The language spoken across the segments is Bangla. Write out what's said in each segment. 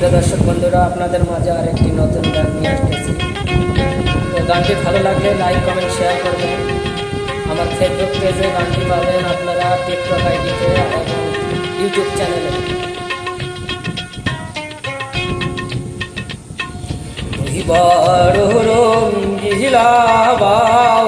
প্রিয় দর্শক বন্ধুরা, আপনাদের মাঝে আরেকটি নতুন গান নিয়ে আসতেছি। তো গানটি ভালো লাগলে লাইক, কমেন্ট শেয়ার করবেন। আমার ফেসবুক পেজে গানটি পাবেন আপনারা টিকটক আইডিতে এবং ইউটিউব চ্যানেলে বড় রঙ্গিলা বাবাই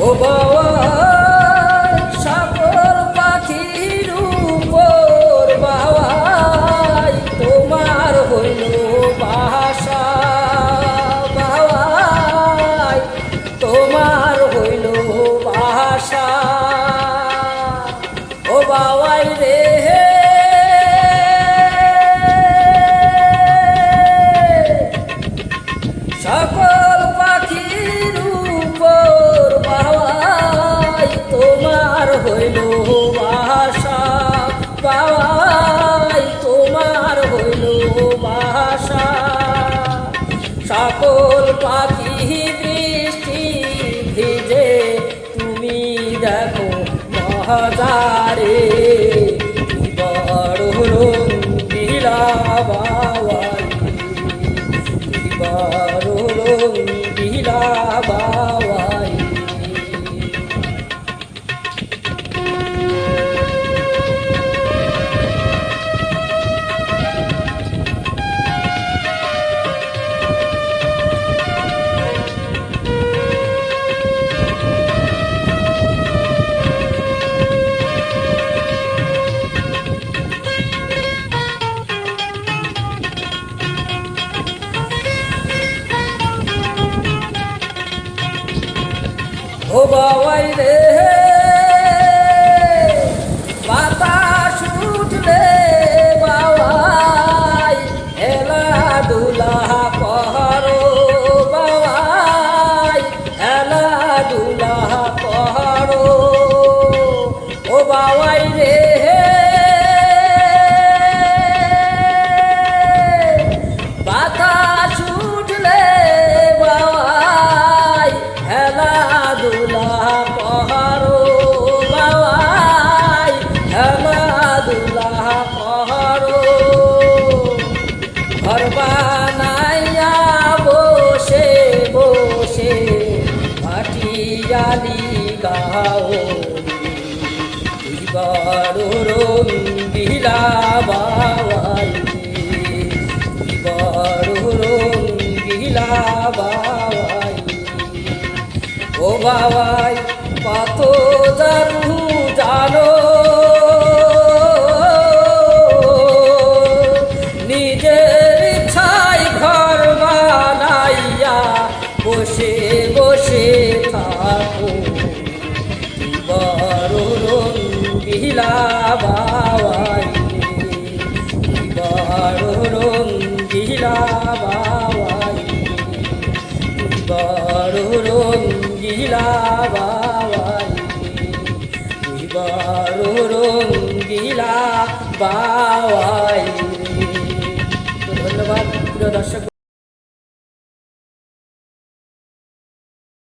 ও বাবা সকল পাখির উপর বাবাই তোমার হইল বাসা বাবাই তোমার হইল বাসা। ও বাবাই হইল বাসা। বাবাই তোমার হইল বাসা। সকল পাখি বৃষ্টি ভিজে তুমি দেখো মহাজারে। ও বাবাই রে। মাটিয়ালি গাও তুই বড় রঙ্গিলা রঙ্গিলা বাবাই বড় রঙ্গিলা বাবাই বড় রঙ্গিলা বাবাই বড় রঙ্গিলা বাবাই। ধন্যবাদ প্রিয় দর্শক